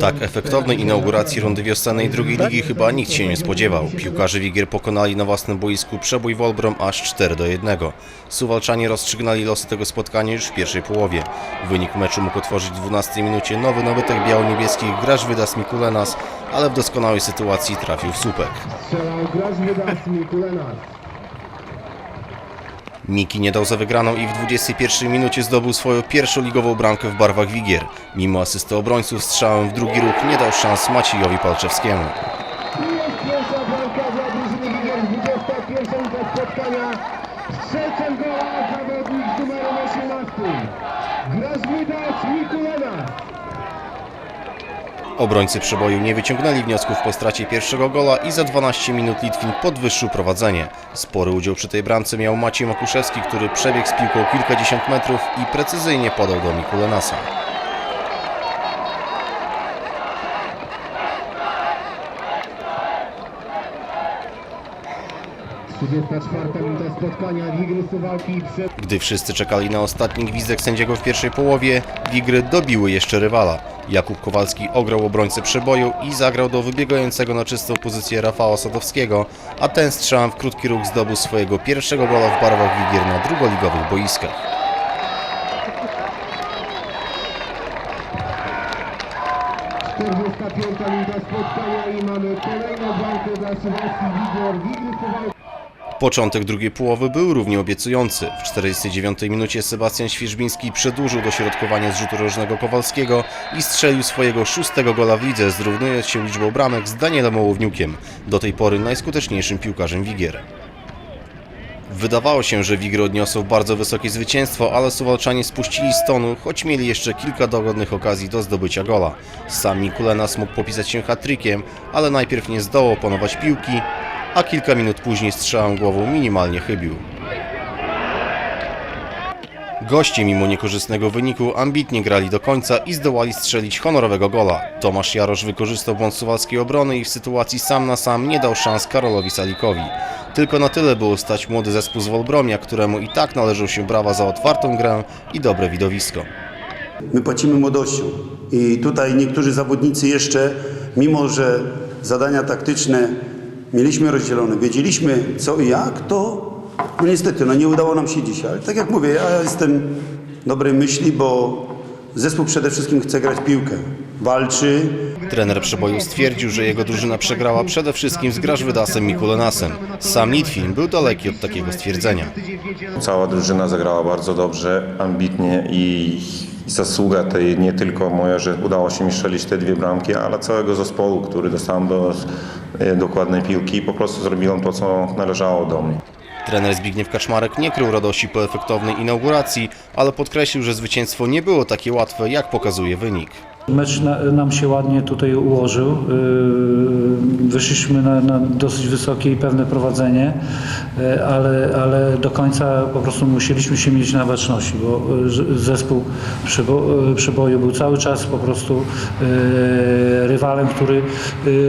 Tak efektownej inauguracji rundy wiosennej drugiej ligi chyba nikt się nie spodziewał. Piłkarze Wigier pokonali na własnym boisku przebój Wolbrom aż 4 do 1. Suwalczanie rozstrzygnęli losy tego spotkania już w pierwszej połowie. Wynik meczu mógł otworzyć w 12 minucie nowy nabytek biało-niebieskich Grażwydas Mikulenas, ale w doskonałej sytuacji trafił w słupek. Miki nie dał za wygraną i w 21 minucie zdobył swoją pierwszą ligową bramkę w barwach Wigier. Mimo asysty obrońców strzałem w drugi róg nie dał szans Maciejowi Palczewskiemu. Pierwsza bramka dla drużyny Wigier w 21 minucie spotkania. Strzelcem gola Obrońcy przeboju nie wyciągnęli wniosków po stracie pierwszego gola i za 12 minut Litwin podwyższył prowadzenie. Spory udział przy tej bramce miał Maciej Makuszewski, który przebiegł z piłką kilkadziesiąt metrów i precyzyjnie podał do Mikulenasa. Trzydziesta czwarta minuta spotkania. Wigry Suwałki przed... Gdy wszyscy czekali na ostatni gwizdek sędziego w pierwszej połowie, Wigry dobiły jeszcze rywala. Jakub Kowalski ograł obrońcę przeboju i zagrał do wybiegającego na czystą pozycję Rafała Sadowskiego, a ten strzałem w krótki ruch zdobył swojego pierwszego gola w barwach Wigier na drugoligowych boiskach. 45 minuta spotkania i mamy kolejną bramkę dla Suwałki Wigier. Wigry Suwałki. Początek drugiej połowy był równie obiecujący. W 49 minucie Sebastian Świerzbiński przedłużył dośrodkowanie z rzutu rożnego Kowalskiego i strzelił swojego szóstego gola w lidze, zrównując się liczbą bramek z Danielem Ołowniukiem, do tej pory najskuteczniejszym piłkarzem Wigier. Wydawało się, że Wigry odniosą bardzo wysokie zwycięstwo, ale Suwalczanie spuścili z tonu, choć mieli jeszcze kilka dogodnych okazji do zdobycia gola. Sam Mikulenas mógł popisać się hat-trickiem, ale najpierw nie zdołał opanować piłki, a kilka minut później strzałem głową minimalnie chybił. Goście mimo niekorzystnego wyniku ambitnie grali do końca i zdołali strzelić honorowego gola. Tomasz Jarosz wykorzystał błąd suwalskiej obrony i w sytuacji sam na sam nie dał szans Karolowi Salikowi. Tylko na tyle było stać młody zespół z Wolbromia, któremu i tak należą się brawa za otwartą grę i dobre widowisko. My płacimy młodością i tutaj niektórzy zawodnicy jeszcze, mimo że zadania taktyczne mieliśmy rozdzielone, wiedzieliśmy co i jak, to no niestety no nie udało nam się dzisiaj. Ale tak jak mówię, ja jestem dobrej myśli, bo zespół przede wszystkim chce grać w piłkę, walczy, Trener przeboju stwierdził, że jego drużyna przegrała przede wszystkim z Grażwydasem Mikulenasem. Sam Litwin był daleki od takiego stwierdzenia. Cała drużyna zagrała bardzo dobrze, ambitnie i i zasługa tej nie tylko moja, że udało się mi strzelić te dwie bramki, ale całego zespołu, który dostałem do e, dokładnej piłki i po prostu zrobiłem to, co należało do mnie. Trener Zbigniew Kaczmarek nie krył radości po efektownej inauguracji, ale podkreślił, że zwycięstwo nie było takie łatwe, jak pokazuje wynik. Mecz na, nam się ładnie tutaj ułożył. Yy, Wyszliśmy na, na dosyć wysokie i pewne prowadzenie, yy, ale, ale do końca po prostu musieliśmy się mieć na baczności, bo yy, zespół przebo, yy, przeboju był cały czas po prostu rywalem, który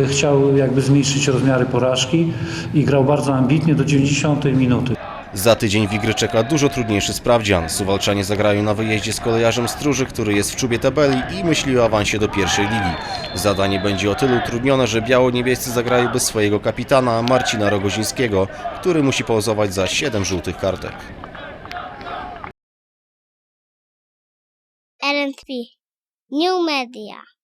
chciał jakby zmniejszyć rozmiary porażki i grał bardzo ambitnie do 90 minuty. Za tydzień Wigry czeka dużo trudniejszy sprawdzian. Suwalczanie zagrają na wyjeździe z kolejarzem Stróży, który jest w czubie tabeli i myśli o awansie do pierwszej ligi. Zadanie będzie o tyle utrudnione, że biało-niebiescy zagrają bez swojego kapitana Marcina Rogozińskiego, który musi pauzować za 7 żółtych kartek. LNP New Media